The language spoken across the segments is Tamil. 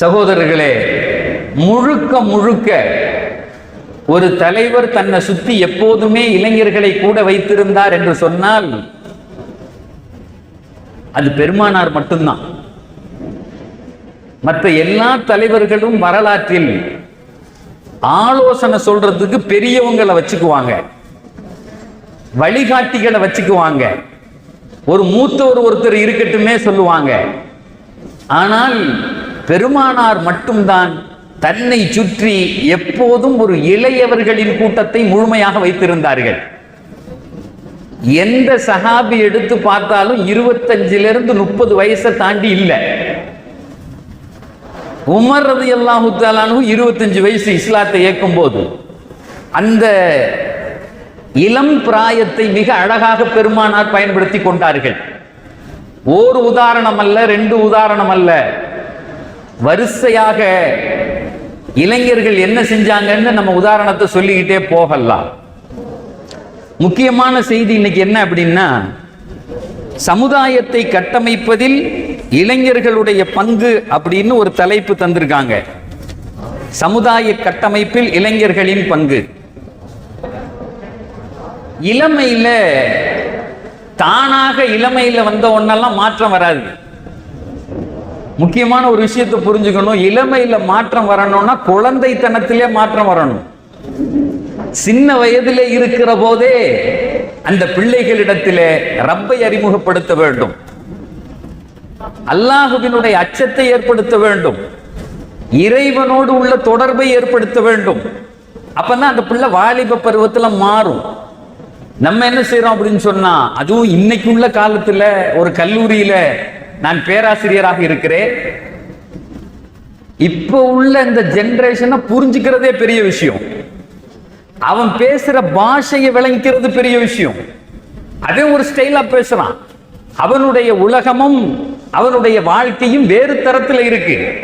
சகோதரர்களே முழுக்க முழுக்க ஒரு தலைவர் தன்னை சுத்தி எப்போதுமே இளைஞர்களை கூட வைத்திருந்தார் என்று சொன்னால் அது பெருமானார் மட்டும்தான். மற்ற எல்லா தலைவர்களும் வரலாற்றில் ஆலோசனை சொல்றதுக்கு பெரியவங்களை வச்சுக்குவாங்க. வழிகாட்டிகளை வச்சுக்குவாங்க. ஒரு மூத்தவர் ஒருத்தர் இருக்கட்டுமே சொல்லுவாங்க. ஆனால் பெருமானார் மட்டும்தான் தன்னை சுற்றி எப்போதும் ஒரு இளையவர்களின் கூட்டத்தை முழுமையாக வைத்திருந்தார்கள். எந்த சஹாபி எடுத்து பார்த்தாலும் இருபத்தஞ்சிலிருந்து முப்பது வயசை தாண்டி இல்லை. உமர் ரதி அல்லாஹு தாலானு இருபத்தஞ்சு வயசு இஸ்லாத்தை ஏற்கும் போது அந்த இளம் பிராயத்தை மிக அழகாக பெருமானார் பயன்படுத்தி கொண்டார்கள். ஒரு உதாரணம் அல்ல ரெண்டு உதாரணம் அல்ல. வரிசையாக இளைஞர்கள் என்ன செஞ்சாங்கன்னு நம்ம உதாரணத்தை சொல்லிக்கிட்டே போகலாம். முக்கியமான செய்தி இன்னைக்கு என்ன அப்படின்னா சமுதாயத்தை கட்டமைப்பதில் இளைஞர்களுடைய பங்கு அப்படின்னு ஒரு தலைப்பு தந்திருக்காங்க. சமுதாய கட்டமைப்பில் இளைஞர்களின் பங்கு. இளமையில தானாக இளமையில வந்த ஒன்னெல்லாம் மாற்றம் வராது. முக்கியமான ஒரு விஷயத்தை புரிஞ்சுக்கணும். இளமையில மாற்றம் வரணும்னா குழந்தைத்தனத்திலே மாற்றம் வரணும். சின்ன வயதிலே இருக்கிற போதே அந்த பிள்ளைகளிடத்திலே ரப்பை அறிமுகப்படுத்த வேண்டும். அல்லாஹுவினுடைய அச்சத்தை ஏற்படுத்த வேண்டும். இறைவனோடு உள்ள தொடர்பை ஏற்படுத்த வேண்டும். அப்பதான் அந்த பிள்ளை வாலிப பருவத்துல மாறும். நம்ம என்ன செய்யறோம் அப்படின்னு சொன்னா அதுவும் இன்னைக்கு உள்ள காலத்துல ஒரு கல்லூரியில நான் பேராசிரியராக இருக்கிறேன். இப்ப உள்ள இந்த ஜென்ரேஷனை புரிஞ்சுக்கிறதே பெரிய விஷயம். அவன் பேசுற பாஷையை விளங்கிக்கிறது பெரிய விஷயம். அதே ஒரு ஸ்டைலா பேசுறான். அவனுடைய உலகமும் அவனுடைய வாழ்க்கையும் வேறு தரத்துல இருக்கு.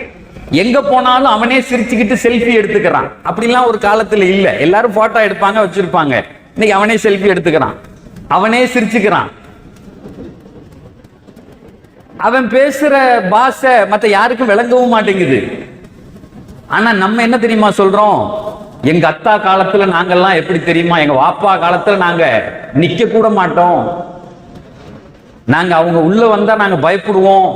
எங்க போனாலும் அவனே சிரிச்சுக்கிட்டு செல்ஃபி எடுத்துக்கிறான். அப்படிலாம் ஒரு காலத்துல இல்ல. எல்லாரும் போட்டோ எடுப்பாங்க வச்சிருப்பாங்க. இன்னைக்கு அவனே செல்ஃபி எடுத்துக்கிறான். அவனே சிரிச்சுக்கிறான். அவன் பேசுற பாஷை மத்த யாருக்கும் விளங்கவும் மாட்டேங்குது. ஆனா நம்ம என்ன தெரியுமா சொல்றோம்? எங்க அத்தா காலத்துல நாங்கெல்லாம் எப்படி தெரியுமா? எங்க வாப்பா காலத்துல நாங்க நிக்க கூட மாட்டோம். நாங்க அவங்க உள்ள வந்தா நாங்க பயப்படுவோம்.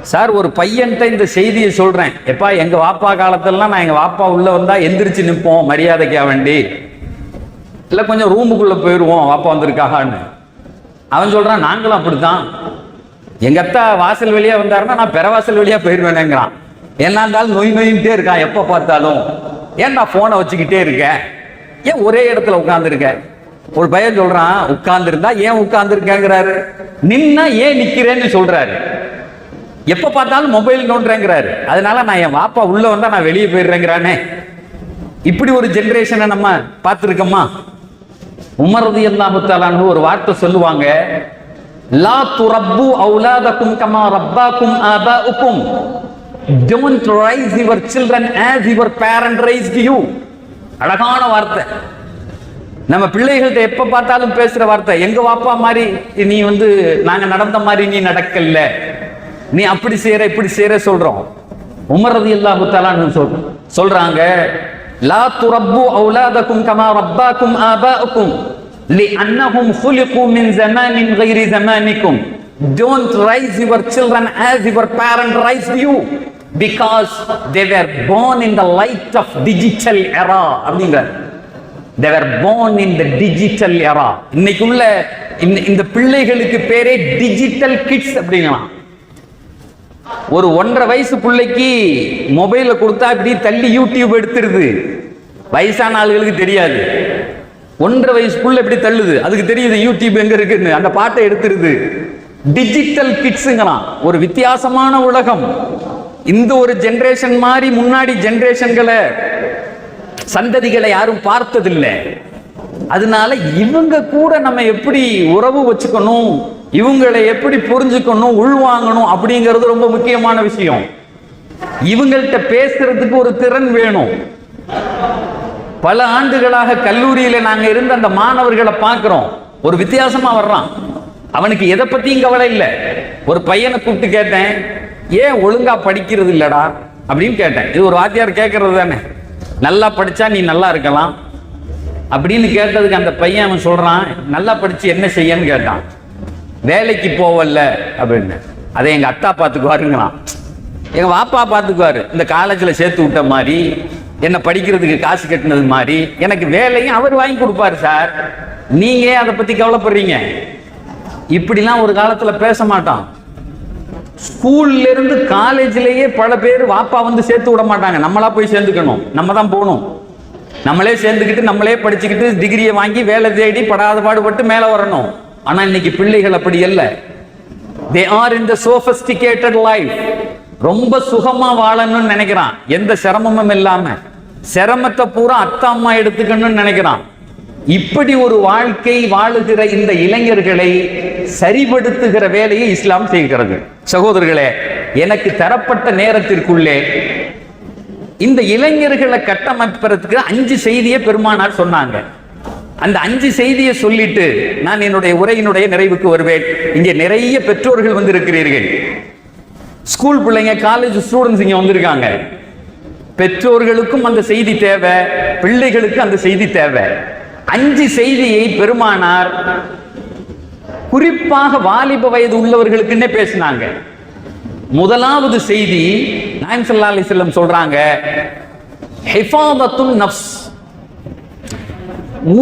சார் ஒரு பையன்கிட்ட இந்த செய்தியை சொல்றேன். எப்பா எங்க வாப்பா காலத்துலலாம் நான் எங்க வாப்பா உள்ள வந்தா எந்திரிச்சு நிற்போம் மரியாதைக்கா வேண்டி இல்ல கொஞ்சம் ரூமுக்குள்ள போயிடுவோம் வாப்பா வந்திருக்காகான்னு. அவன் சொல்றான் நாங்களும் அப்படித்தான். எங்க அத்தா வாசல் வழியா வந்தாருன்னா நான் பெறவாசல் வழியா போயிடுவேனேங்கிறான் என்ன இருந்தாலும் நொய் நொயின்ட்டே இருக்கான் எப்போ பார்த்தாலும்? ஏன் நான் போனை வச்சுக்கிட்டே இருக்கேன்? ஏன் ஒரே இடத்துல உட்காந்துருக்கேன் ஒரு பையன் சொல்றான் உட்கார்ந்துருந்தா ஏன் உட்கார்ந்துருக்கேங்கிறாரு? நின்னா ஏன் நிக்கிறேன்னு சொல்றாரு. எப்ப பார்த்தாலும் மொபைல் நோண்டுறேங்கிறாரு. அதனால நான் என் வாப்பா உள்ள வந்தா நான் வெளியே போயிடுறேங்கிறானே. இப்படி ஒரு ஜென்ரேஷனை நம்ம பார்த்துருக்கோமா? உமரது அல்லாஹு ஒரு வார்த்தை சொல்லுவாங்க லா துரப்பு அவுலாதக்கும் கமா ரப்பாக்கும் ஆபாஉக்கும் Don't raise your children as your parent raised you. அழகான வார்த்தை. நம்ம பிள்ளைகள்கிட்ட எப்ப பார்த்தாலும் பேசுற வார்த்தை எங்க வாப்பா மாதிரி நீ வந்து நாங்க நடந்த மாதிரி நீ நடக்கல நீ அப்படி செய்யற இப்படி செய்யற சொல்றோம். உமரது அல்லாஹு தலான்னு சொல் சொல்றாங்க லா துரப்பு அவுலாதக்கும் கமா ரப்பாக்கும் ஆபாஉக்கும் لأنهم خلقوا من زمان غير زمانكم don't raise your children as your parent raised you because they were born in the light of digital era அப்படிங்கிறார் they were born in the digital era இன்னைக்கு உள்ள இந்த- இந்த பிள்ளைகளுக்கு பேரே டிஜிட்டல் கிட்ஸ் அப்படிங்களாம் ஒரு ஒன்றரை வயசு பிள்ளைக்கு மொபைல கொடுத்தா இப்படி தள்ளி யூடியூப் எடுத்துருது வயசான ஆளுகளுக்கு தெரியாது ஒன்றரை வயசு புள்ள எப்படி தள்ளுது? அதுக்கு தெரியுது யூடியூப் எங்க இருக்குன்னு. அந்த பாட்டை எடுத்துருது. டிஜிட்டல் கிட்ஸுங்களாம் ஒரு வித்தியாசமான உலகம். இந்த ஒரு ஜென்ரேஷன் மாதிரி முன்னாடி ஜென்ரேஷன்களை சந்ததிகளை யாரும் பார்த்ததில்லை. அதனால இவங்க கூட நம்ம எப்படி உறவு வச்சுக்கணும் இவங்களை எப்படி புரிஞ்சுக்கணும் உள்வாங்கணும் அப்படிங்கிறது ரொம்ப முக்கியமான விஷயம். இவங்கள்ட்ட பேசுறதுக்கு ஒரு திறன் வேணும். பல ஆண்டுகளாக கல்லூரியில நாங்க இருந்து அந்த மாணவர்களை பார்க்கிறோம். ஒரு வித்தியாசமா வர்றான். அவனுக்கு எதை பத்தியும் கவலை இல்லை. ஒரு பையனை கூப்பிட்டு கேட்டேன் ஏன் ஒழுங்கா படிக்கிறது இல்லடா? அப்படின்னு கேட்டேன். இது ஒரு வாத்தியார் கேட்கறது தானே. நல்லா படிச்சா நீ நல்லா இருக்கலாம். அப்படின்னு கேட்டதுக்கு அந்த பையன் அவன் சொல்றான் நல்லா படிச்சு என்ன செய்யன்னு? கேட்டான். வேலைக்கு போவல்ல. அப்படின்னு. அதை எங்க அத்தா பார்த்துக்குவாருங்களாம் எங்க வாப்பா பார்த்துக்குவாரு இந்த காலேஜில் சேர்த்து விட்ட மாதிரி என்னை படிக்கிறதுக்கு காசு கட்டினது மாதிரி எனக்கு வேலையும் அவர் வாங்கி கொடுப்பாரு சார். நீங்க ஏன் அதை பத்தி கவலைப்படுறீங்க? இப்படிலாம் ஒரு காலத்துல பேச மாட்டான் ஸ்கூல்ல இருந்து காலேஜ்லயே பல பேர் வாப்பா வந்து சேர்த்து விட மாட்டாங்க. நம்மளா போய் சேர்ந்துக்கணும். நம்ம தான் போகணும். நம்மளே சேர்ந்துக்கிட்டு நம்மளே படிச்சுக்கிட்டு டிகிரியை வாங்கி வேலை தேடி படாத பாடுபட்டு மேலே வரணும். ஆனா இன்னைக்கு பிள்ளைகள் அப்படி இல்லை. They are in the sophisticated life ரொம்ப சுகமா வாழணும்னு நினைக்கிறான். எந்த சிரமமும் இல்லாம. சிரமத்தை பூரா அத்தா அம்மா எடுத்துக்கணும்னு நினைக்கிறான். இப்படி ஒரு வாழ்க்கை வாழுகிற இந்த இளைஞர்களை சரிபடுத்துகிற வேலையை இஸ்லாம் செய்கிறது. சகோதரர்களே எனக்கு தரப்பட்ட நேரத்திற்குள்ளே இந்த இளைஞர்களை கட்டமைப்பதற்கு அஞ்சு செய்தியை பெருமானார் சொன்னாங்க. அந்த அஞ்சு செய்தியை சொல்லிட்டு நான் என்னுடைய உரையினுடைய நிறைவுக்கு வருவேன். இங்கே நிறைய பெற்றோர்கள் வந்திருக்கிறீர்கள். ஸ்கூல் பிள்ளைங்க காலேஜ் ஸ்டூடெண்ட்ஸ் இங்கே வந்திருக்காங்க. பெற்றோர்களுக்கும் அந்த செய்தி தேவை பிள்ளைகளுக்கு அந்த செய்தி தேவை. அஞ்சு செய்தியை பெருமானார் குறிப்பாக வாலிப வயது உள்ளவர்களுக்குன்னே பேசினாங்க. முதலாவது செய்தி நாயம் சல்லா செல்லம் சொல்றாங்க ஹிஃபாதத்துன் நஃப்ஸ்.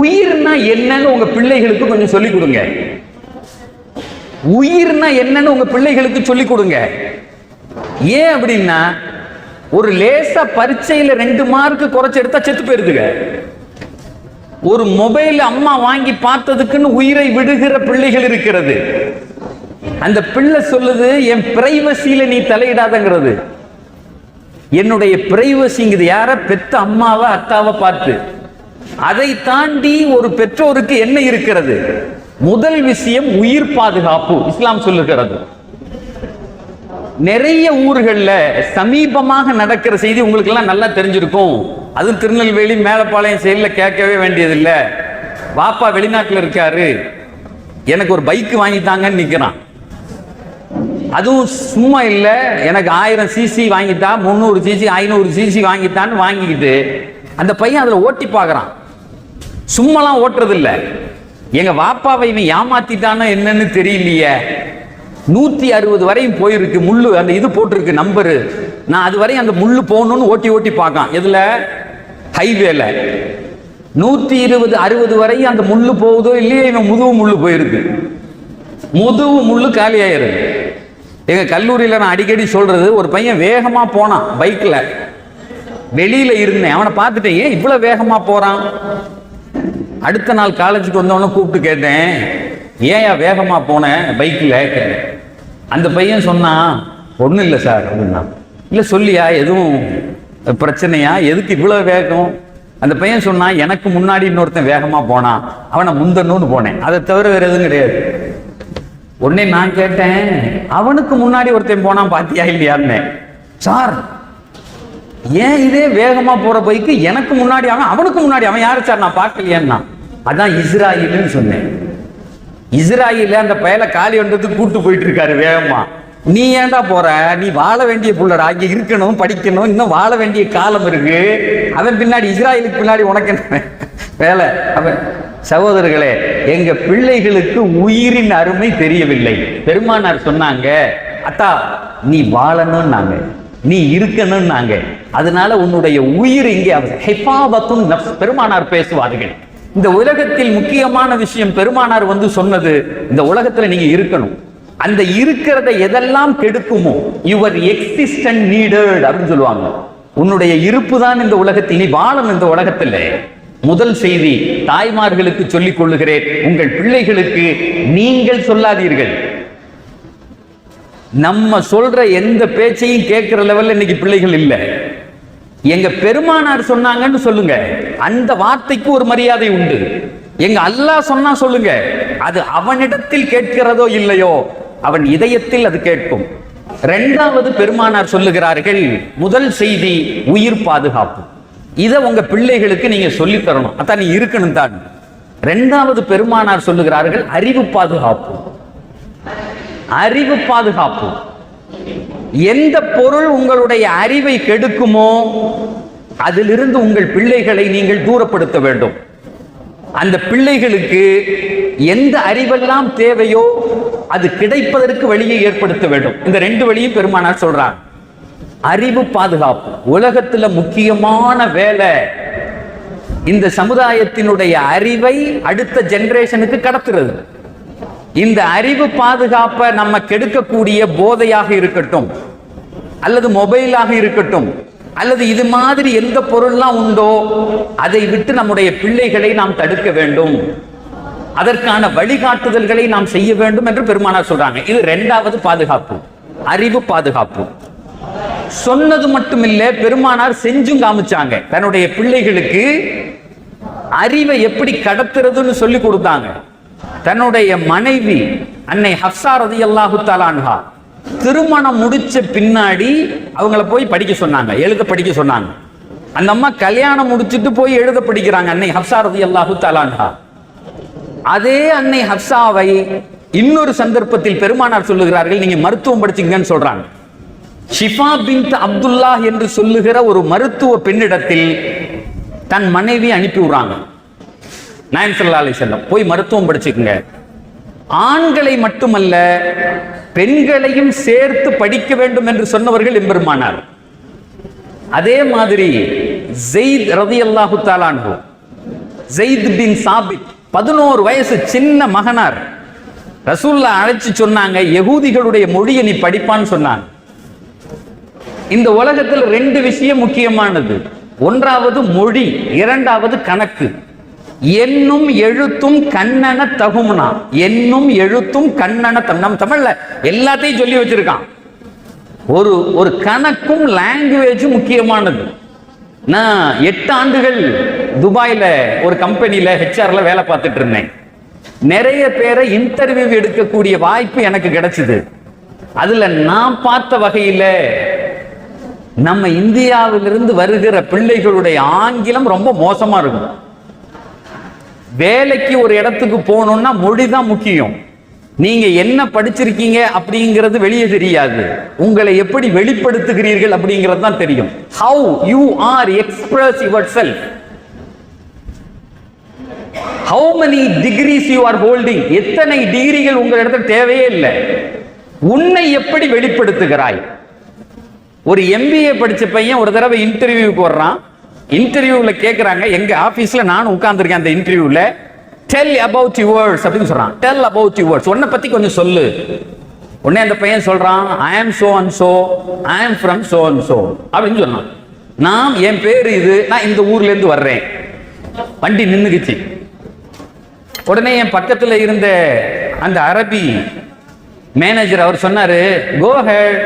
உயிர்னா என்னன்னு உங்க பிள்ளைகளுக்கு கொஞ்சம் சொல்லிக் கொடுங்க. உயிர்னா என்னன்னு உங்க பிள்ளைகளுக்கு சொல்லிக் கொடுங்க. ஏன் அப்படின்னா ஒரு லேசா பரீட்சையில ரெண்டு மார்க் குறைச்சு எடுத்தா செத்து போயிருதுங்க. ஒரு மொபைல் அம்மா வாங்கி பார்த்ததுக்குன்னு உயிரை விடுகிற பிள்ளைகள் இருக்கிறது. அந்த பிள்ளை சொல்லுது என் பிரைவசியில நீ தலையிடாதங்கிறது. என்னுடைய பிரைவசிங்கிறது யார? பெத்த அம்மாவை அத்தாவை பார்த்து. அதை தாண்டி ஒரு பெற்றோருக்கு என்ன இருக்கிறது? முதல் விஷயம் உயிர் பாதுகாப்பு. இஸ்லாம் சொல்லுகிறது. நிறைய ஊர்களில் சமீபமாக நடக்கிற செய்தி உங்களுக்கு எல்லாம் நல்லா தெரிஞ்சிருக்கும். அது திருநெல்வேலி மேலப்பாளையம் செயலில் கேட்கவே வேண்டியதில்லை. வாப்பா வெளிநாட்டில் இருக்காரு. எனக்கு ஒரு பைக் வாங்கித்தாங்கன்னு நிற்கிறான் அதுவும் சும்மா இல்லை எனக்கு ஆயிரம் சிசி வாங்கிட்டா முந்நூறு சிசி ஐநூறு சிசி வாங்கிட்டான்னு வாங்கிக்கிட்டு அந்த பையன் அதில் ஓட்டி பார்க்குறான். சும்மாலாம் ஓட்டுறதில்ல. எங்கள் வாப்பாவை இவன் ஏமாத்திட்டானோ என்னன்னு தெரியலையே. நூற்றி அறுபது வரையும் போயிருக்கு முள்ளு. அந்த இது போட்டிருக்கு நம்பரு நான் அது வரையும் அந்த முள்ளு போகணும்னு ஓட்டி ஓட்டி பார்க்கான். இதில் ஹைவேல நூற்றி இருபது அறுபது வரையும் அந்த முள்ளு போகுதோ இல்லையோ இவன் முதுகு முள்ளு போயிருக்கு. முதுகு முள்ளு காலி ஆயிருது எங்கள் கல்லூரியில் நான் அடிக்கடி சொல்கிறது ஒரு பையன் வேகமாக போனான் பைக்கில் வெளியில் இருந்தேன். அவனை பார்த்துட்டேன் ஏன் இவ்வளோ வேகமாக போகிறான் அடுத்த நாள் காலேஜுக்கு வந்தவன கூப்பிட்டு கேட்டேன் ஏன் வேகமாக போனேன் பைக்கில் அந்த பையன் சொன்னான் ஒன்றும் இல்லை சார் அப்படின்னா. இல்லை சொல்லியா எதுவும் பிரச்சனையா? எதுக்கு இவ்வளோ வேகம்? அந்த பையன் சொன்னான் எனக்கு முன்னாடி இன்னொருத்தன் வேகமாக போனான் அவனை முந்தணும்னு போனேன். அதை தவிர வேறு எதுவும் கிடையாது. உடனே நான் கேட்டேன் அவனுக்கு முன்னாடி ஒருத்தன் போனான் பாத்தியா இல்லையான்னு? சார் ஏன் இதே வேகமா போற பைக்கு எனக்கு முன்னாடி அவன் அவனுக்கு முன்னாடி அவன் யாரு சார் நான் பார்க்கலையேன்னா. அதான் இஸ்ராயில்னு சொன்னேன். இஸ்ராயில அந்த பயலை காலி வந்ததுக்கு கூட்டு போயிட்டு இருக்காரு வேகமா. நீ ஏன்டா போற? நீ வாழ வேண்டிய புள்ளடா. இங்க இருக்கணும் படிக்கணும் இன்னும் வாழ வேண்டிய காலம் இருக்கு. அவன் பின்னாடி இஸ்ராயலுக்கு பின்னாடி உனக்கு என்ன வேலை? அவன் சகோதரர்களே எங்க பிள்ளைகளுக்கு உயிரின் அருமை தெரியவில்லை. பெருமானார் சொன்னாங்க அத்தா நீ வாழணும்னாங்க. நீ இருக்கணும்னாங்க. அதனால உன்னுடைய உயிர் இங்கே ஹெஃபாபத்தும் பெருமானார் பேசுவார்கள். இந்த உலகத்தில் முக்கியமான விஷயம் பெருமானார் வந்து சொன்னது இந்த உலகத்துல நீங்க இருக்கணும். அந்த இருக்கிறத எதெல்லாம் கெடுக்குமோ யுவர் எக்ஸிஸ்டன்ட் நீடட் அப்படின்னு சொல்லுவாங்க. உன்னுடைய இருப்பு தான் இந்த உலகத்தில் நீ வாழும் இந்த உலகத்தில். முதல் செய்தி தாய்மார்களுக்கு சொல்லிக் கொள்ளுகிறேன். உங்கள் பிள்ளைகளுக்கு நீங்கள் சொல்லாதீர்கள். நம்ம சொல்ற எந்த பேச்சையும் கேட்கிற லெவல்ல இன்னைக்கு பிள்ளைகள் இல்லை. எங்க பெருமானார் சொன்னாங்கன்னு சொல்லுங்க. அந்த வார்த்தைக்கு ஒரு மரியாதை உண்டு. எங்க அல்லாஹ் சொன்னா சொல்லுங்க. அது அவனிடத்தில் கேட்கிறதோ இல்லையோ அவன் இதயத்தில் அது கேட்கும். இரண்டாவது பெருமானார் சொல்லுகிறார்கள் முதல் செய்தி உயிர் பாதுகாப்பு. இதை உங்க பிள்ளைகளுக்கு நீங்க சொல்லி தரணும். அதான் நீ இருக்கணும் தான். இரண்டாவது பெருமானார் சொல்லுகிறார்கள் அறிவு பாதுகாப்பு. அறிவு பாதுகாப்பு. எந்த பொருள் உங்களுடைய அறிவை கெடுக்குமோ அதிலிருந்து உங்கள் பிள்ளைகளை நீங்கள் தூரப்படுத்த வேண்டும். அந்த பிள்ளைகளுக்கு எந்த அறிவெல்லாம் தேவையோ அது கிடைப்பதற்கு வழியை ஏற்படுத்த வேண்டும். இந்த ரெண்டு வழியும் பெருமானார் சொல்றார். அறிவு பாதுகாப்பு. உலகத்துல முக்கியமான வேலை இந்த சமுதாயத்தினுடைய அறிவை அடுத்த ஜெனரேஷனுக்கு கடத்துறது. இந்த அறிவு பாதுகாப்பை நம்ம கெடுக்கக்கூடிய போதையாக இருக்கட்டும் அல்லது மொபைலாக இருக்கட்டும் அல்லது இது மாதிரி எந்த பொருள்லாம் உண்டோ அதை விட்டு நம்முடைய பிள்ளைகளை நாம் தடுக்க வேண்டும். அதற்கான வழிகாட்டுதல்களை நாம் செய்ய வேண்டும் என்று பெருமானார் சொல்றாங்க. இது இரண்டாவது பாதுகாப்பு. அறிவு பாதுகாப்பு. சொன்னது மட்டுமில்லை பெருமானார் செஞ்சும் காமிச்சாங்க. தன்னுடைய பிள்ளைகளுக்கு அறிவை எப்படி கடத்துறதுன்னு சொல்லி கொடுத்தாங்க. தன்னுடைய மனைவி அன்னை ஹப்சா ரதி அல்லாஹு தாலான்ஹா திருமணம் முடிச்ச பின்னாடி அவங்கள போய் படிக்க சொன்னாங்க எழுத படிக்க சொன்னாங்க. அந்த அம்மா கல்யாணம் முடிச்சிட்டு போய் எழுத படிக்கிறாங்க அன்னை ஹப்சா ரதி அல்லாஹு தாலான்ஹா அதே அன்னை ஹப்சாவை இன்னொரு சந்தர்ப்பத்தில் பெருமானார் சொல்லுகிறார்கள் நீங்க மருத்துவம் படிச்சீங்கன்னு சொல்றாங்க. ஷிஃபா பின் அப்துல்லா என்று சொல்லுகிற ஒரு மருத்துவ பெண்ணிடத்தில் தன் மனைவி அனுப்பி விடுறாங்க. நாயன்சல்லா அலி செல்லம். போய் மருத்துவம் படிச்சுக்குங்க. ஆண்களை மட்டுமல்ல பெண்களையும் சேர்த்து படிக்க வேண்டும் என்று சொன்னவர்கள் எம்பெருமானார். அதே மாதிரி ஜெயித் ரதி அல்லாஹு தாலான்ஹு ஜெயித் பின் சாபித் பதினோரு வயசு சின்ன மகனார். ரசூல்லா அழைச்சு சொன்னாங்க யகூதிகளுடைய மொழியை நீ படிப்பான்னு சொன்னாங்க. இந்த உலகத்தில் ரெண்டு விஷயம் முக்கியமானது. ஒன்றாவது மொழி இரண்டாவது கணக்கு. என்னும் எழுத்தும் கண்ணன தகும்னா. என்னும் எழுத்தும் கண்ணன தம் தமிழ்ல எல்லாத்தையும் சொல்லி வச்சிருக்கான். ஒரு ஒரு கணக்கும் லாங்குவேஜும் முக்கியமானது. நான் எட்டு ஆண்டுகள் துபாயில ஒரு கம்பெனியில் ஹெச்ஆர்ல வேலை பார்த்துட்டு இருந்தேன். நிறைய பேரை இன்டர்வியூ எடுக்கக்கூடிய வாய்ப்பு எனக்கு கிடைச்சது. அதுல நான் பார்த்த வகையில நம்ம இந்தியாவிலிருந்து வருகிற பிள்ளைகளுடைய ஆங்கிலம் ரொம்ப மோசமா இருக்கும். வேலைக்கு ஒரு இடத்துக்கு போகணும்னா மொழி தான் முக்கியம். நீங்க என்ன படிச்சிருக்கீங்க அப்படிங்கிறது வெளியே தெரியாது. உங்களை எப்படி வெளிப்படுத்துகிறீர்கள் அப்படிங்கிறது தான் தெரியும். How you are express yourself how many degrees you are holding எத்தனை டிகிரிகள் உங்கள் இடத்துல தேவையே இல்லை. உன்னை எப்படி வெளிப்படுத்துகிறாய்? ஒரு எம்பிஏ படிச்ச பையன் ஒரு தடவை இன்டர்வியூக்கு வர்றான். இன்டர்வியூவில் கேட்குறாங்க எங்கள் ஆஃபீஸில் நானும் உட்காந்துருக்கேன் அந்த இன்டர்வியூவில் டெல் அபவுட் யுவர்ஸ் அப்படின்னு சொல்கிறான் டெல் அபவுட் யுவர்ஸ் உன்னை பற்றி கொஞ்சம் சொல்லு. உடனே அந்த பையன் சொல்கிறான் ஐ ஆம் so and so I am from so and so அப்படின்னு சொன்னான். நான் என் பேர் இது. நான் இந்த ஊர்லேருந்து வர்றேன். வண்டி நின்றுக்குச்சு உடனே என் பக்கத்தில் இருந்த அந்த அரபி மேனேஜர் அவர் சொன்னாரு go ahead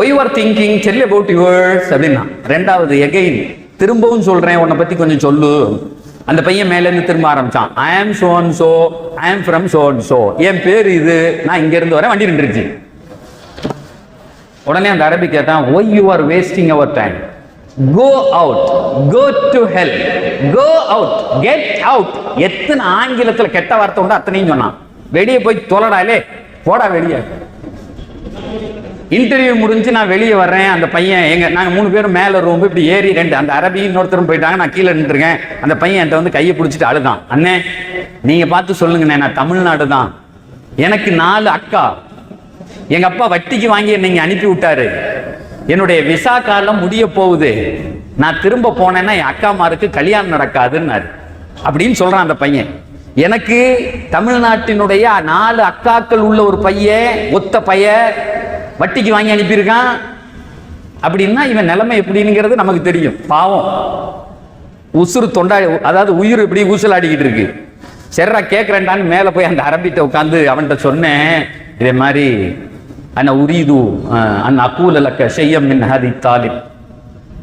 why are thinking tell about yours அப்படின்னா ரெண்டாவது எகெயின் திரும்பவும் சொல்றேன் உன்னை பத்தி கொஞ்சம் சொல்லு. அந்த பையன் மேல இருந்து திரும்ப ஆரம்பிச்சான். ஐ ஆம் so and so I am from so and so என் பேர் இது. நான் இங்க இருந்து வரேன் வண்டி நின்றுச்சு உடனே அந்த அரபி கேட்டான் why you are wasting our time go out go to hell go out get out எத்தனை ஆங்கிலத்தில் கெட்ட வார்த்தை உண்டோ அத்தனையும் சொன்னான். வெளியே போய் தொலடாலே போடா வெளியே. இன்டர்வியூ முடிஞ்சு நான் வெளியே வர்றேன். அந்த பையன் எங்க நாங்கள் மூணு பேரும் மேலே ரூம் இப்படி ஏறி ரெண்டு அந்த அரபி இன்னொருத்தரும் போயிட்டாங்க. நான் கீழே நின்றுருக்கேன். அந்த பையன் என்கிட்ட வந்து கையை பிடிச்சிட்டு அழுதான். அண்ணே நீங்க பார்த்து சொல்லுங்கண்ணே நான் தமிழ்நாடு தான். எனக்கு நாலு அக்கா. எங்க அப்பா வட்டிக்கு வாங்கி நீங்க அனுப்பி விட்டாரு. என்னுடைய விசா காலம் முடிய போகுது. நான் திரும்ப போனேன்னா என் அக்காமாருக்கு கல்யாணம் நடக்காதுன்னாரு. அப்படின்னு சொல்றான் அந்த பையன். எனக்கு தமிழ்நாட்டினுடைய நாலு அக்காக்கள் உள்ள ஒரு பையன் ஒத்த பையன் வட்டிக்கு வாங்கி அனுப்பியிருக்கான். அப்படின்னா இவன் நிலைமை எப்படிங்கிறது நமக்கு தெரியும். பாவம். உசுறு தொண்டா அதாவது உயிர் இப்படி ஊசலாடிக்கிட்டு இருக்கு. சரிடா கேட்குறேன்டான்னு மேலே போய் அந்த அரபிட்ட உட்காந்து அவன்கிட்ட சொன்னேன். இதே மாதிரி அண்ணா உரீது அண்ணா அக்கூலக்க செய்யம் மின் ஹதி தாலிப்.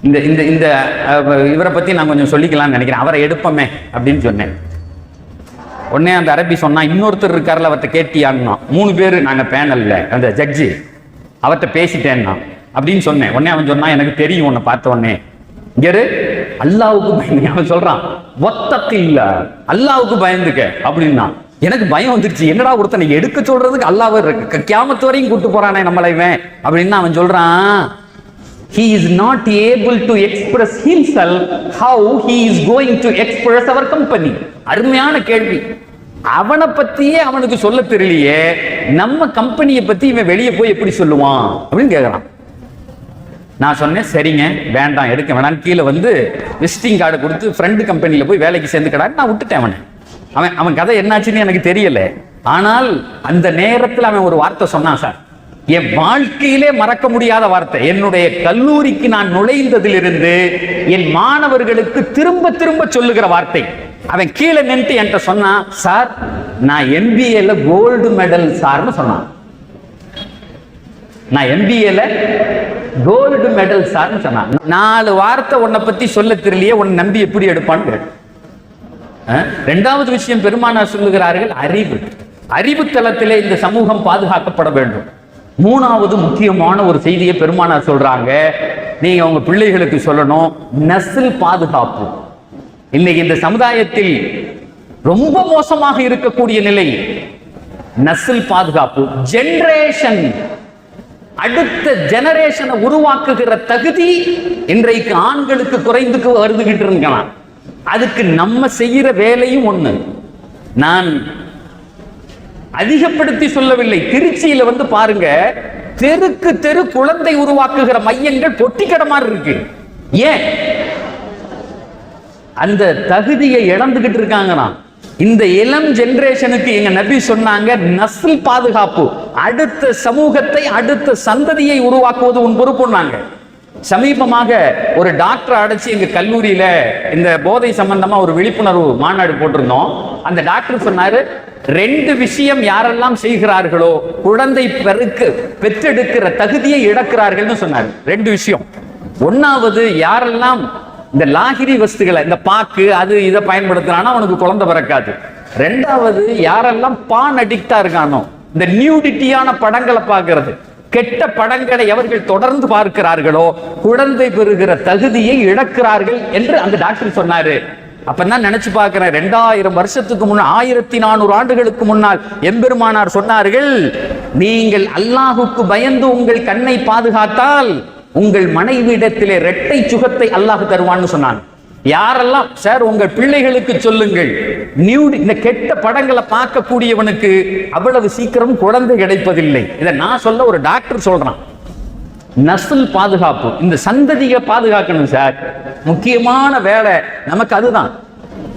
இந்த இந்த இந்த இவரை பற்றி நான் கொஞ்சம் சொல்லிக்கலாம்னு நினைக்கிறேன். அவரை எடுப்போமே அப்படின்னு சொன்னேன். உடனே அந்த அரபி சொன்னா இன்னொருத்தர் இருக்கார்ல அவர்கிட்ட கேட்டியான்னா மூணு பேர் நாங்கள் பேனலில் அந்த ஜட்ஜி அவர்கிட்ட பேசிட்டேன்னா அப்படின்னு சொன்னேன். உடனே அவன் சொன்னா எனக்கு தெரியும் உன்னை பார்த்த உடனே. இங்கரு அல்லாவுக்கு பயந்து அவன் சொல்றான் ஒத்தத்து இல்ல. அல்லாவுக்கு பயந்துக்க. அப்படின்னா எனக்கு பயம் வந்துருச்சு. என்னடா ஒருத்தனை எடுக்க சொல்றதுக்கு அல்லாஹ் கியாமத்து வரையும் கூட்டு போறானே நம்மளை இவன். அப்படின்னு அவன் சொல்றான். He is not able to express himself how he is going to express our company. அருமையான கேள்வி. அவனை பத்தியே அவனுக்கு சொல்ல தெரியலையே. நம்ம கம்பெனியை பத்தி இவன் வெளியே போய் எப்படி சொல்லுவான்? அப்படின்னு கேக்குறான். நான் சொன்னேன் சரிங்க வேண்டாம் எடுக்க வேணாம். கீழே வந்து விசிட்டிங் கார்டு கொடுத்து ஃப்ரெண்டு கம்பெனியில் போய் வேலைக்கு சேர்ந்துக்கிடான்னு நான் விட்டுட்டேன் அவனை. அவன் அவன் கதை என்னாச்சுன்னு எனக்கு தெரியல. ஆனால் அந்த நேரத்தில் அவன் ஒரு வார்த்தை சொன்னான் சார். என் வாழ்க்கையிலே மறக்க முடியாத வார்த்தை. என்னுடைய கல்லூரிக்கு நான் நுழைந்ததிலிருந்து என் மாணவர்களுக்கு திரும்ப திரும்ப சொல்லுகிற வார்த்தை. அவன் கீழே நின்று என்கிட்ட சொன்னான் சார் நான் எம்பிஏல கோல்டு மெடல் சார்னு சொன்னான். நான் எம்பிஏல கோல்டு மெடல் சார்னு சொன்னான். நாலு வார்த்தை உன்னை பத்தி சொல்ல தெரியலையே உன்னை நம்பி எப்படி எடுப்பான்னு ரெண்டாவது விஷயம் பெருமானார் சொல்லுகிறார்கள் அறிவு. அறிவு தளத்திலே இந்த சமூகம் பாதுகாக்கப்பட வேண்டும். மூணாவது முக்கியமான ஒரு செய்தியை பெருமானார் சொல்றாங்க. நீங்க உங்க பிள்ளைகளுக்கு சொல்லணும் நெசில் பாதுகாப்பு. இன்னைக்கு இந்த சமுதாயத்தில் ரொம்ப மோசமாக இருக்கக்கூடிய நிலை நசில் பாதுகாப்பு. ஜெனரேஷன் அடுத்த ஜெனரேஷனை உருவாக்குகிற தகுதி இன்றைக்கு ஆண்களுக்கு குறைந்துக்கு வருதுகிட்டு இருக்கலாம். அதுக்கு நம்ம செய்யற வேலையும் ஒண்ணு. நான் அதிகப்படுத்தி சொல்லவில்லை. திருச்சியில வந்து பாருங்க தெருக்கு தெரு குழந்தை உருவாக்குகிற மையங்கள் பொட்டிக்கடை மாதிரி இருக்கு. ஏன்? அந்த தகுதியை இழந்துகிட்டு இருக்காங்கண்ணா இந்த இளம் ஜென்ரேஷனுக்கு எங்க நபி சொன்னாங்க நஸ்ல் பாதுகாப்பு அடுத்த சமூகத்தை அடுத்த சந்ததியை உருவாக்குவது உன் பொறுப்புன்னாங்க. சமீபமாக ஒரு டாக்டர் அடைச்சி எங்க கல்லூரியில இந்த போதை சம்பந்தமா ஒரு விழிப்புணர்வு மாநாடு போட்டிருந்தோம். அந்த டாக்டர் சொன்னாரு ரெண்டு விஷயம் யாரெல்லாம் செய்கிறார்களோ குழந்தை பெருக்கு பெற்றெடுக்கிற தகுதியை இழக்கிறார்கள்னு சொன்னாரு. ரெண்டு விஷயம். ஒன்னாவது யாரெல்லாம் இந்த லாகிரி வஸ்துகளை இந்த பாக்கு அது இதை பயன்படுத்துறானோ அவனுக்கு குழந்தை பிறக்காது. ரெண்டாவது யாரெல்லாம் பான் அடிக்டா இருக்கானோ இந்த நியூடிட்டியான படங்களை பார்க்கறது கெட்ட படங்களை எவர்கள் தொடர்ந்து பார்க்கிறார்களோ குழந்தை பெறுகிற தகுதியை இழக்கிறார்கள் என்று அந்த டாக்டர் சொன்னாரு. அப்பதான் நினைச்சு பார்க்கிறேன் ரெண்டாயிரம் வருஷத்துக்கு முன்னால் ஆயிரத்தி நானூறு ஆண்டுகளுக்கு முன்னால் எம்பெருமானார் சொன்னார்கள் நீங்கள் அல்லாஹுக்கு பயந்து உங்கள் கண்ணை பாதுகாத்தால் உங்கள் மனைவியிடத்திலே இரட்டை சுகத்தை அல்லாஹ் தருவான்னு சொன்னான் யாரெல்லாம் சார் உங்கள் பிள்ளைகளுக்கு சொல்லுங்கள். நியூ இந்த கெட்ட படங்களை பார்க்கக்கூடியவனுக்கு அவ்வளவு சீக்கிரம் குழந்தை கிடைப்பதில்லை. இதை நான் சொல்ல ஒரு டாக்டர் சொல்றான். நசல் பாதுகாப்பு. இந்த சந்ததியை பாதுகாக்கணும் சார். முக்கியமான வேலை நமக்கு அதுதான்.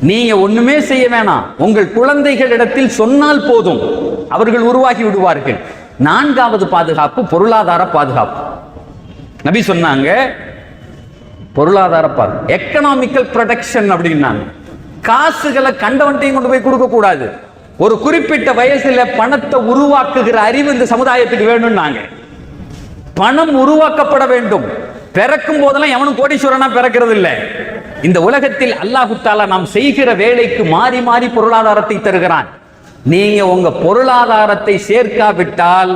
நீங்க ஒண்ணுமே செய்ய வேணாம். உங்கள் குழந்தைகளிடத்தில் சொன்னால் போதும். அவர்கள் உருவாகி விடுவார்கள். நான்காவது பாதுகாப்பு பொருளாதார பாதுகாப்பு. நபி சொன்னாங்க பொருளாதார பாதுகாப்பு எக்கனாமிக்கல் ப்ரொடெக்ஷன் அப்படின்னாங்க. காசுகளை கண்டவன்ட்டையும் கொண்டு போய் கொடுக்க கூடாது ஒரு குறிப்பிட்ட வயசுல பணத்தை உருவாக்குகிற அறிவு இந்த சமுதாயத்துக்கு வேணும்னாங்க. பணம் உருவாக்கப்பட வேண்டும். பிறக்கும் போதெல்லாம் எவனும் கோடீஸ்வரனா பிறக்கிறது இல்லை. இந்த உலகத்தில் அல்லாஹு தாலா நாம் செய்கிற வேலைக்கு மாறி மாறி பொருளாதாரத்தை தருகிறான். நீங்க உங்க பொருளாதாரத்தை சேர்க்காவிட்டால்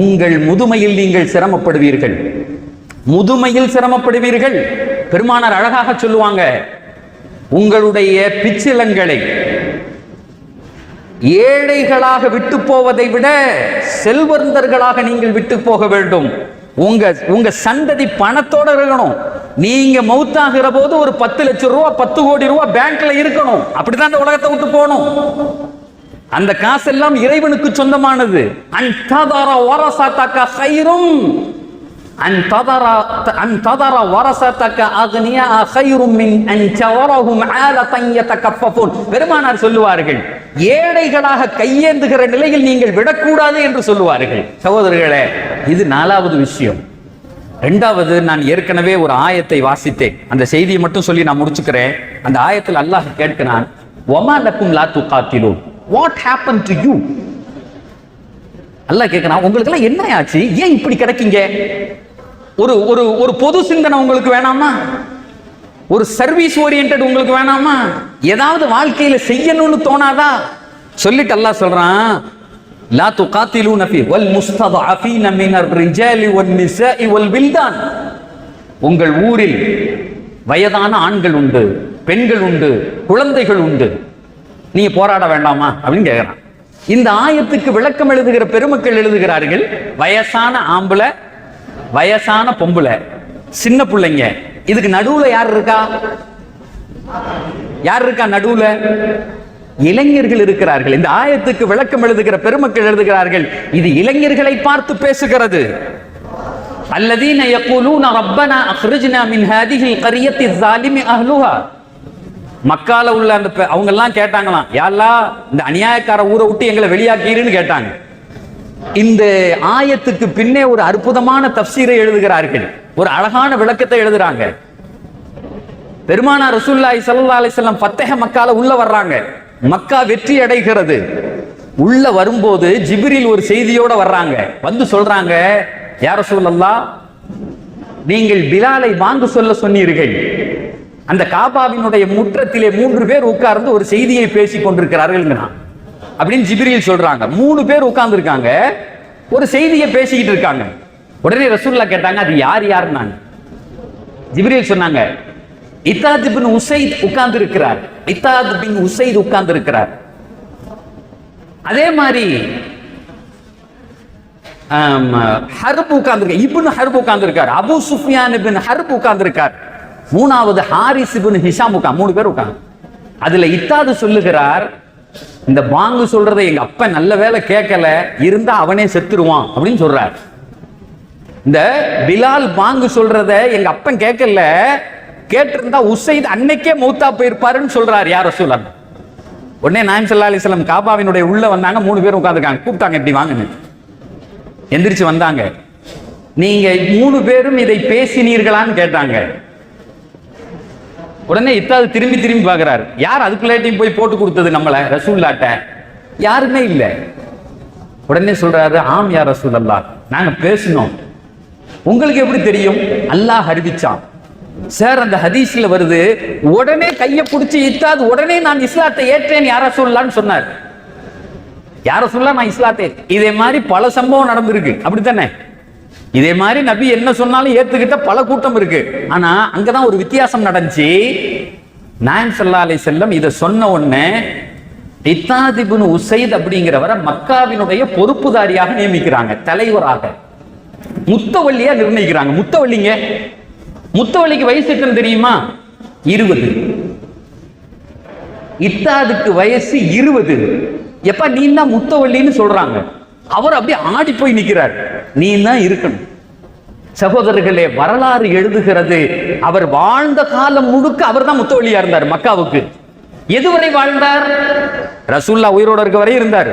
உங்கள் முதுமையில் நீங்கள் சிரமப்படுவீர்கள். முதுமையில் சிரமப்படுவீர்கள். பெருமானார் அழகாக சொல்லுவாங்க உங்களுடைய பிச்சிலங்களை ஏழைகளாக விட்டு போவதை விட செல்வந்தர்களாக நீங்கள் விட்டு போக வேண்டும். உங்க உங்க சந்ததி பணத்தோட இருக்கணும். நீங்க மௌத்தாகிற போது ஒரு பத்து லட்சம் ரூபா பத்து கோடி ரூபா பேங்க்ல இருக்கணும். அப்படிதான் இந்த உலகத்தை விட்டு போகணும். அந்த காசெல்லாம் இறைவனுக்கு சொந்தமானது. அன்ததர வரசதக கைரும் அன்ததர அன்ததர வரசதக அக்னியா கைரும் மின் அன்தவரஹும் ஆலதன் யதகஃபஃபூன் பெருமானார் சொல்லுவார்கள் ஏழைகளாக கையேந்துகிற நிலையில் நீங்கள் விடக்கூடாது என்று சொல்லுவார்கள். சகோதரர்களே இது நாலாவது விஷயம். ரெண்டாவது நான் ஏற்கனவே ஒரு ஆயத்தை வாசித்தேன். அந்த செய்தியை மட்டும் சொல்லி நான் முடிச்சுக்கிறேன். அந்த ஆயத்தில் அல்லாஹ் கேட்கிறான் ஒமா லக்கும் லா துகாத்திலூன்? What happen to you Allah கேட்கிறான் உங்களுக்கு எல்லாம் என்ன ஆச்சு? ஏன் இப்படி கிடைக்கீங்க? ஒரு ஒரு ஒரு பொது சிந்தனை உங்களுக்கு வேணாமா? ஒரு சர்வீஸ் ஓரியன்ட் உங்களுக்கு வேணாமா? ஏதாவது வாழ்க்கையில செய்யணும்னு தோணாதா? சொல்லிட்டு அல்லாஹ் சொல்றான் லா துகாத்திலூன ஃபீ வல் முஸ்ததஅஃபீன மினர் ரிஜாலி வன் நிசாஇ வல் வில்தான். உங்கள் ஊரில் வயதான ஆண்கள் உண்டு பெண்கள் உண்டு குழந்தைகள் உண்டு. நீங்க போராட வேண்டாமா? அப்படின்னு கேட்கிறான் இந்த ஆயத்துக்கு விளக்கம் எழுதுகிற பெருமக்கள் எழுதுகிறார்கள் வயசான ஆம்பளை வயசான பொம்பளை சின்ன பிள்ளைங்க இதுக்கு நடுவுல யார் இருக்கா யார் இருக்கா நடுவுல இளைஞர்கள் இருக்கிறார்கள் இந்த ஆயத்துக்கு விளக்கம் எழுதுகிற பெருமக்கள் எழுதுகிறார்கள் இது இளைஞர்களை பார்த்து பேசுகிறது الذين يقولون ربنا اخرجنا من هذه القريه الظالم اهلها மக்கால உள்ள அந்த பெ- அவங்க எல்லாம் கேட்டாங்களாம் யாரா இந்த அநியாயக்கார ஊரை விட்டு எங்களை வெளியாக்கீருன்னு கேட்டாங்க இந்த ஆயத்துக்கு பின்னே ஒரு அற்புதமான தப்சீரை எழுதுகிறார்கள். ஒரு அழகான விளக்கத்தை எழுதுறாங்க. பெருமானா ரசூல்லாய் சல்லா அலிசல்லாம் பத்தக மக்கால உள்ள வர்றாங்க. மக்கா வெற்றி அடைகிறது. உள்ள வரும்போது ஜிபிரில் ஒரு செய்தியோட வர்றாங்க. வந்து சொல்றாங்க யார ரசூலல்லாஹ் நீங்கள் பிலாலை வாங்க சொல்ல சொன்னீர்கள். அந்த காபாவினுடைய முற்றத்திலே மூன்று பேர் உட்கார்ந்து ஒரு செய்தியை பேசிக் கொண்டிருக்கிறார்கள்ங்கிறான் அப்படின்னு ஜிபிரியில் சொல்றாங்க. மூணு பேர் உட்கார்ந்துருக்காங்க. ஒரு செய்தியை பேசிக்கிட்டு இருக்காங்க. உடனே ரசூல்லா கேட்டாங்க அது யார் யாருன்னாங்க ஜிப்ரீல் சொன்னாங்க இத்தாத் பின் உசைத் உட்கார்ந்து இருக்கிறார் இத்தாத் பின் உசைத் உட்கார்ந்து இருக்கிறார் அதே மாதிரி ஆம், ஹர்ப் உட்கார்ந்து இப்னு ஹர்ப் உட்கார்ந்து இருக்கார் அபு சுஃபியான் பின் ஹர்ப் உட்கார்ந்து இருக்கார் மூணாவது ஹாரிஸ் பின் ஹிஷாம் உட்கார் மூணு பேர் உட்கார்ந்து. அதுல இத்தாது சொல்லுகிறார் இந்த பாங்கு சொல்றதை எங்க அப்பா நல்ல வேளை கேட்கல இருந்தா அவனே செத்துருவான் அப்படின்னு சொல்றார். இந்த பிலால் பாங்கு சொல்றத எங்க அப்பன் கேட்கல கேட்டிருந்தா உசைத் அன்னைக்கே மூத்தா போயிருப்பாருன்னு சொல்றார் யார் ரசூலன் உடனே நாயம் சல்லா அலிஸ்லாம் காபாவினுடைய உள்ள வந்தாங்க மூணு பேர் உட்காந்துருக்காங்க கூப்பிட்டாங்க இப்படி வாங்கன்னு. எந்திரிச்சு வந்தாங்க. நீங்க மூணு பேரும் இதை பேசினீர்களான்னு கேட்டாங்க. உடனே இத்தாது திரும்பி திரும்பி பார்க்குறாரு. யார் அதுக்குள்ளாட்டையும் போய் போட்டு கொடுத்தது நம்மளை? ரசூல்லாட்ட. யாருமே இல்லை. உடனே சொல்றாரு ஆம் யார் ரசூல் அல்லா நாங்கள் பேசினோம். உங்களுக்கு எப்படி தெரியும்? அல்லாஹ் அறிவிச்சான். சார் அந்த ஹதீஸ்ல வருது உடனே கையை பிடிச்சி இத்தாது உடனே நான் இஸ்லாத்தை ஏற்றேன் யார சொல்லலான்னு சொன்னார். யார சொல்லலாம் நான் இஸ்லாத்தை இதே மாதிரி பல சம்பவம் நடந்திருக்கு. அப்படித்தானே? இதே மாதிரி நபி என்ன சொன்னாலும் ஏத்துக்கிட்ட பல கூட்டம் இருக்கு. ஆனா அங்கதான் ஒரு வித்தியாசம் நடந்துச்சு. நாயம் சல்லா அலை செல்லம் இதை சொன்ன உடனே இத்தாதிபுன் உசைத் அப்படிங்கிறவரை மக்காவினுடைய பொறுப்புதாரியாக நியமிக்கிறாங்க தலைவராக. முத்தவள்ளியா நிர்ணயிக்கிறாங்க. முத்தவள்ளிங்க முத்தவள்ளிக்கு வயசு எத்தனை தெரியுமா? இருபது. இத்தாதுக்கு வயசு இருபது. எப்ப நீ தான் முத்தவள்ளின்னு சொல்றாங்க. அவர் அப்படியே ஆடி போய் நிற்கிறார் நீ தான் இருக்கணும். சகோதரர்களே வரலாறு எழுதுகிறது. அவர் வாழ்ந்த காலம் முழுக்க அவர் தான் முத்தவள்ளியா இருந்தார் மக்காவுக்கு. எதுவரை வாழ்ந்தார்? ரசூல்லா உயிரோட இருக்க வரை இருந்தார்.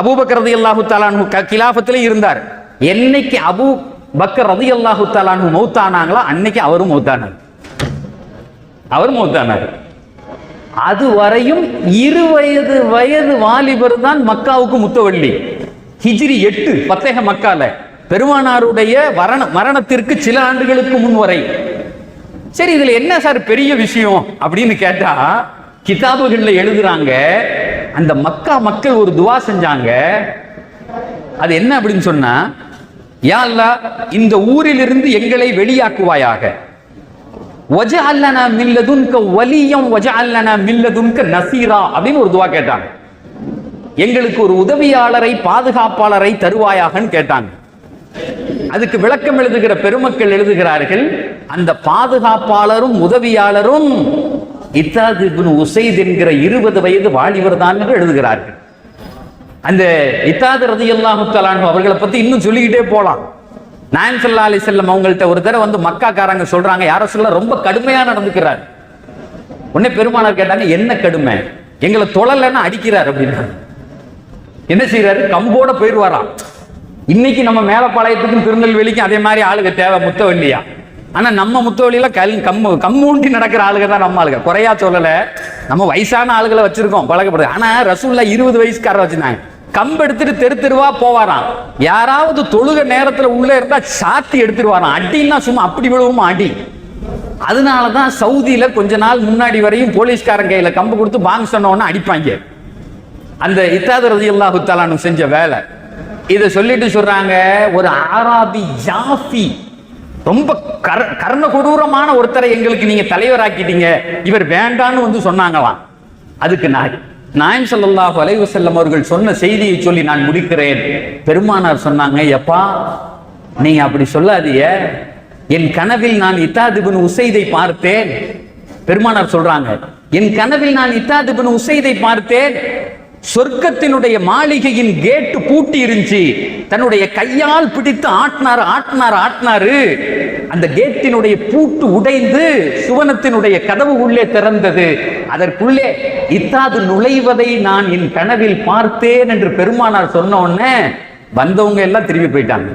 அபூபக்கர் அல்லாஹு தஆலாஹு கிலாஃபத்திலே இருந்தார். என்னைக்கு அபூ பக்கர் ரதியல்லாஹு தஆலாஹு மௌத்தானாங்களோ அன்னைக்கு அவரும் மௌத்தானார். அவர் மௌத்தானார். அது வரையும் இரு வயது வயது வாலிபர் தான் மக்காவுக்கு முத்தவள்ளி. ஹிஜிரி எட்டு பத்தேக மக்கால. பெருமானாருடைய வரண மரணத்திற்கு சில ஆண்டுகளுக்கு முன் வரை. சரி இதுல என்ன சார் பெரிய விஷயம் அப்படின்னு கேட்டா கிதாபுகள்ல எழுதுறாங்க அந்த மக்கா மக்கள் ஒரு துவா செஞ்சாங்க. அது என்ன அப்படின்னு சொன்னா யா இந்த ஊரிலிருந்து எங்களை வெளியாக்குவாயாக. ஒஜ அல்லனா மில்லதுன்க வலியம் ஒஜ அல்லனா மில்லதுன்க நசீரா அப்படின்னு ஒரு துவா கேட்டாங்க. எங்களுக்கு ஒரு உதவியாளரை பாதுகாப்பாளரை தருவாயாகன்னு கேட்டாங்க. அதுக்கு விளக்கம் எழுதுகிற பெருமக்கள் எழுதுகிறார்கள் அந்த பாதுகாப்பாளரும் உதவியாளரும் இத்தாது இப்னு உசைத் என்கிற இருபது வயது வாலிபர் தான் என்று எழுதுகிறார்கள். அந்த இத்தாது ரதியல்லாஹு தஆலாஹு அவர்களை பத்தி இன்னும் சொல்லிக்கிட்டே போலாம். நாயன் ஸல்லல்லாஹு அலி செல்லம் அவங்கள்ட்ட ஒரு தடவை வந்து மக்காக்காரங்க சொல்றாங்க யார சொல்ல ரொம்ப கடுமையா நடந்துக்கிறார். உடனே பெருமானார் கேட்டாங்க என்ன கடுமை? எங்களை தொழலைன்னா அடிக்கிறார் அப்படின்னா என்ன செய்யறாரு கம்போட போயிடுவாராம் இன்னைக்கு நம்ம மேலப்பாளையத்துக்கும் திருநெல்வேலிக்கும் அதே மாதிரி ஆளுங்க தேவை முத்தவள்ளியா ஆனா நம்ம முத்தவள்ளியில கல் கம்மு கம்மூண்டி நடக்கிற ஆளுங்க தான் நம்ம ஆளுங்க. குறையா சொல்லல. நம்ம வயசான ஆளுகளை வச்சிருக்கோம் பழக்கப்படுது. ஆனா ரசூல்லா இருபது வயசுக்காரர் வச்சிருந்தாங்க. கம்பு எடுத்துட்டு தெரு தெருவா போவாராம். யாராவது தொழுக நேரத்துல உள்ள இருந்தா சாத்தி எடுத்துருவாராம். அடின்னா சும்மா அப்படி விழுவுமா அடி? அதனாலதான் சவுதியில கொஞ்ச நாள் முன்னாடி வரையும் போலீஸ்காரன் கையில கம்பு கொடுத்து பாங்க சொன்ன உடனே அடிப்பாங்க. அந்த இத்தாது ரதி அல்லாஹு தாலானு செஞ்ச வேலை. இதை சொல்லிட்டு சொல்றாங்க ஒரு ஆராபி ஜாஃபி. ரொம்ப கர கர்ண கொடூரமான ஒருத்தரை எங்களுக்கு நீங்க தலைவராக்கிட்டீங்க. இவர் வேண்டான்னு வந்து சொன்னாங்களாம். அதுக்கு நான் நாயம் ஸல்லல்லாஹு அலைவு செல்லம் அவர்கள் சொன்ன செய்தியை சொல்லி நான் முடிக்கிறேன். பெருமானார் சொன்னாங்க எப்பா நீங்க அப்படி சொல்லாதீங்க. என் கனவில் நான் இத்தாதிபின் உசைதை பார்த்தேன். பெருமானார் சொல்றாங்க என் கனவில் நான் இத்தாதிபின் உசைதை பார்த்தேன். சொர்க்கத்தினுடைய மாளிகையின் கேட்டு பூட்டி இருந்துச்சு தன்னுடைய கையால் பிடித்து ஆட்டினார் ஆட்டினார் ஆட்டினாரு. அந்த கேட்டினுடைய பூட்டு உடைந்து சுவனத்தினுடைய கதவு உள்ளே திறந்தது. அதற்குள்ளே இத்தாது நுழைவதை நான் என் கனவில் பார்த்தேன் என்று பெருமானார் சொன்ன உடனே வந்தவங்க எல்லாம் திரும்பி போயிட்டாங்க.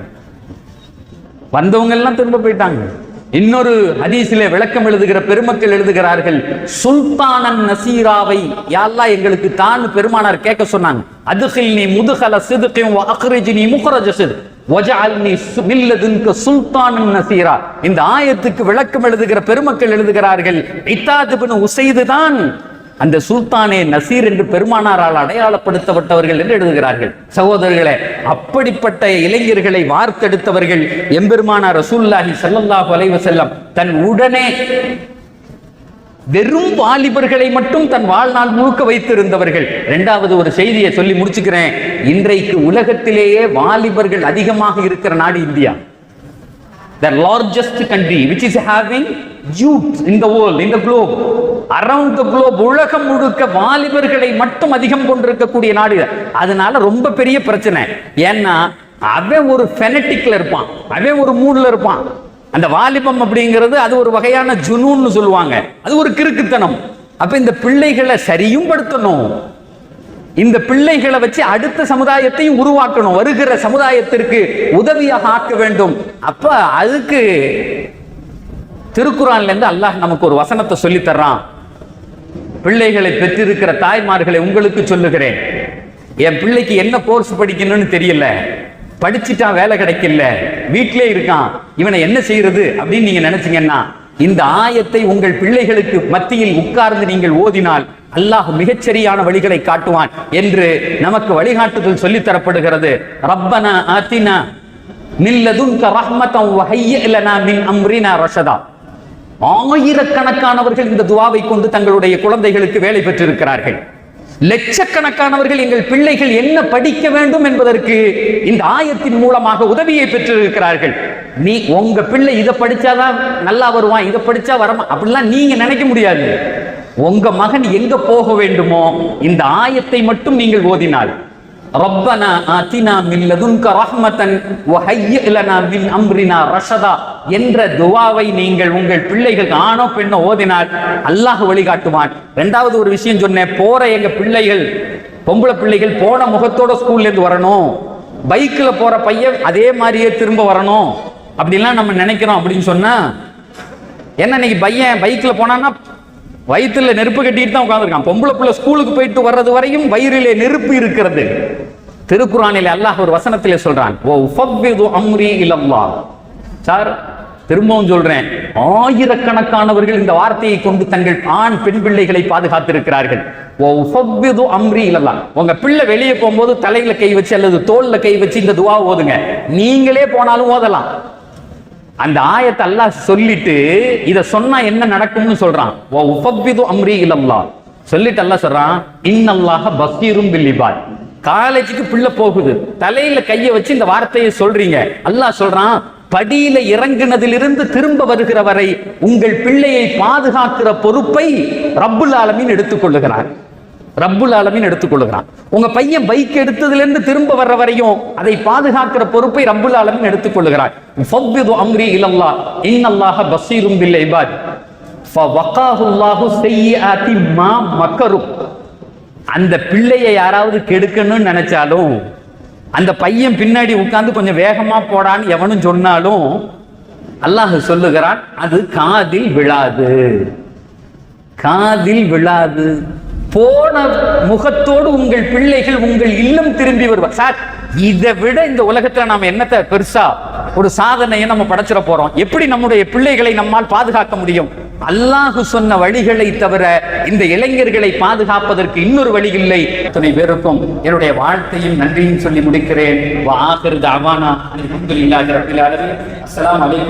வந்தவங்க எல்லாம் திரும்ப போயிட்டாங்க. இன்னொரு ஹதீஸிலே விளக்கம் எழுதுகிற பெருமக்கள் எழுதுகிறார்கள் சுல்தானன் நசீராவை. யாழ்லா எங்களுக்கு தான் பெருமானார் கேட்க சொன்னாங்க. அதுகில் நீ முதுகல சிதுக்கையும் அக்ரிஜி நீ முகரஜ சிது. வஜஅல்னி சு- மில்லதுன்க சுல்தானன் நசீரா. இந்த ஆயத்துக்கு விளக்கம் எழுதுகிற பெருமக்கள் எழுதுகிறார்கள் இத்தாதுபின் உசைது தான் அந்த சுல்தானே நசீர் என்று பெருமானாரால் அடையாளப்படுத்தப்பட்டவர்கள் என்று எழுதுகிறார்கள். சகோதரர்களே அப்படிப்பட்ட இளைஞர்களை வார்த்தெடுத்தவர்கள் எம்பெருமானார் ரசூல்லாஹி ஸல்லல்லாஹு அலைஹி செல்லம் தன் உடனே வெறும் வாலிபர்களை மட்டும் தன் வாழ்நாள் முழுக்க வைத்திருந்தவர்கள். இரண்டாவது ஒரு செய்தியை சொல்லி முடிச்சுக்கிறேன். இன்றைக்கு உலகத்திலேயே வாலிபர்கள் அதிகமாக இருக்கிற நாடு India. The largest country which is having youth in the world in the globe around the உலகம் முழுக்க வாலிபர்களை மட்டும் அதிகம் கொண்டிருக்கக்கூடிய நாடு அதனால ரொம்ப பெரிய பிரச்சனை. ஏன்னா அவன் ஒரு ஃபெனட்டிக்ல இருப்பான். அவன் ஒரு மூடில் இருப்பான். அந்த வாலிபம் அப்படிங்கிறது அது ஒரு வகையான ஜுனூன்னு சொல்லுவாங்க. அது ஒரு கிறுக்குத்தனம். அப்ப இந்த பிள்ளைகளை சரியும் படுத்தணும். இந்த பிள்ளைகளை வச்சு அடுத்த சமுதாயத்தையும் உருவாக்கணும். வருகிற சமுதாயத்திற்கு உதவியாக ஆக்க வேண்டும். அப்ப அதுக்கு திருக்குறான்ல இருந்து அல்லாஹ் நமக்கு ஒரு வசனத்தை சொல்லி தர்றான். பிள்ளைகளை பெற்றிருக்கிற தாய்மார்களை உங்களுக்கு சொல்லுகிறேன். என் பிள்ளைக்கு என்ன கோர்ஸ் படிக்கணும்னு தெரியல. படிச்சுட்டான் வேலை கிடைக்கல. வீட்டிலே இருக்கான். இவனை என்ன செய்யறது அப்படின்னு நீங்க நினைச்சீங்கன்னா இந்த ஆயத்தை உங்கள் பிள்ளைகளுக்கு மத்தியில் உட்கார்ந்து நீங்கள் ஓதினால் அல்லாஹ் மிகச்சரியான வழிகளை காட்டுவான் என்று நமக்கு வழிகாட்டுதல் சொல்லித் தரப்படுகிறது. ரப்பனா ஆத்தினா மில்லதுன்க ரஹ்மத்தம் வஹய்ய லனா மின் அம்ரினா ரஷதா. ஆயிரக்கணக்கானவர்கள் இந்த துவாவை கொண்டு தங்களுடைய குழந்தைகளுக்கு வேலை பெற்றிருக்கிறார்கள். லட்சக்கணக்கானவர்கள் எங்கள் பிள்ளைகள் என்ன படிக்க வேண்டும் என்பதற்கு இந்த ஆயத்தின் மூலமாக உதவியை பெற்றிருக்கிறார்கள். நீ உங்க பிள்ளை இதை படிச்சாதான் நல்லா வருவான் இதை படிச்சா வரமா? அப்படிலாம் நீங்க நினைக்க முடியாது. உங்க மகன் எங்க போக வேண்டுமோ இந்த ஆயத்தை மட்டும் நீங்கள் ஓதினால். ரப்பனா ஆத்தினா மின் லதுன்க ரஹ்மத்தன் வஹய்யிஅ் லனா மின் அம்ரினா ரஷதா என்ற துவாவை நீங்கள் உங்கள் பிள்ளைகள் ஆணோ பெண்ணோ ஓதினால் அல்லாஹ் வழிகாட்டுவான். ரெண்டாவது ஒரு விஷயம் சொன்னேன் போற எங்க பிள்ளைகள் பொம்பளை பிள்ளைகள் போன முகத்தோட ஸ்கூல்ல இருந்து வரணும். பைக்ல போற பையன் அதே மாதிரியே திரும்ப வரணும். அப்படிலாம் நம்ம நினைக்கிறோம் அப்படின்னு சொன்னா என்ன இன்னைக்கு பையன் பைக்ல போனான்னா வயிற்றுல நெருப்பு கட்டிட்டு தான் உட்காந்துருக்கான் பொம்பளை பிள்ளை ஸ்கூலுக்கு போயிட்டு வர்றது வரையும் வயிறிலே நெருப்பு இருக்கிறது. திருக்குறானில் அல்லாஹ் ஒரு வசனத்திலே சொல்றான் ஓ உஃபவ்விது அம்ரி இலல்லா சார் திரும்பவும் சொல்றேன் ஆயிரக்கணக்கானவர்கள் இந்த வார்த்தையை கொண்டு தங்கள் ஆண் பெண் பிள்ளைகளை பாதுகாத்திருக்கிறார்கள். ஓ உஃபவ்விது அம்ரி இலல்லா உங்க பிள்ளை வெளியே போகும்போது தலையில கை வச்சு அல்லது தோல்ல கை வச்சு இந்த துவா ஓதுங்க. நீங்களே போனாலும் ஓதலாம். அந்த ஆயத்தை அல்லாஹ் சொல்லிட்டு இத சொன்னா என்ன நடக்கும்னு சொல்றான். வ உஃபவ்விது அம்ரி இலல்லாஹ். சொல்லிட்டு அல்லாஹ் சொல்றான் இன்னல்லாக பஸ்ீரும் பில்லிபாய் காலேஜுக்கு பிள்ளை போகுது. தலையில கையை வச்சு இந்த வார்த்தையை சொல்றீங்க. அல்லாஹ் சொல்றான் படியில இறங்கினதிலிருந்து திரும்ப வருகிற வரை உங்கள் பிள்ளையை பாதுகாக்கிற பொறுப்பை ரப்புல் ஆலமீன் எடுத்துக்கொள்ளுகிறார். ரப்புல் ஆலமீன் எடுத்துக்கொள்ளுகிறான். உங்க பையன் பைக் எடுத்ததுலேருந்து திரும்ப வர்ற வரையும் அதை பாதுகாக்கிற பொறுப்பை ரப்புல் ஆலமீன் எடுத்துக்கொள்ளுகிறார். அம்ரி இலல்லாஹ். இன்னல்லாஹ பஸீரும் பில் இபாத். ஃபவகாஹு அல்லாஹு மா அந்த பிள்ளையை யாராவது கெடுக்கணும்னு நினைச்சாலும் அந்த பையன் பின்னாடி உட்கார்ந்து கொஞ்சம் வேகமா போடான்னு எவனும் சொன்னாலும் அல்லாஹ் சொல்லுகிறான் அது காதில் விழாது. காதில் விழாது. போன முகத்தோடு உங்கள் பிள்ளைகள் உங்கள் இல்லம் திரும்பி வருவார். சார் இதை விட இந்த உலகத்துல நாம என்னத்தை பெருசா ஒரு சாதனையை நம்ம படைச்சிட போறோம். எப்படி நம்முடைய பிள்ளைகளை நம்மால் பாதுகாக்க முடியும்? அல்லாஹு சொன்ன வழிகளை தவிர இந்த இளைஞர்களை பாதுகாப்பதற்கு இன்னொரு வழி இல்லை. துணை பேருக்கும் என்னுடைய வாழ்த்தையும் நன்றியும் சொல்லி முடிக்கிறேன். வாஹிர் அவானா அஸ்லாம் ரப்பில்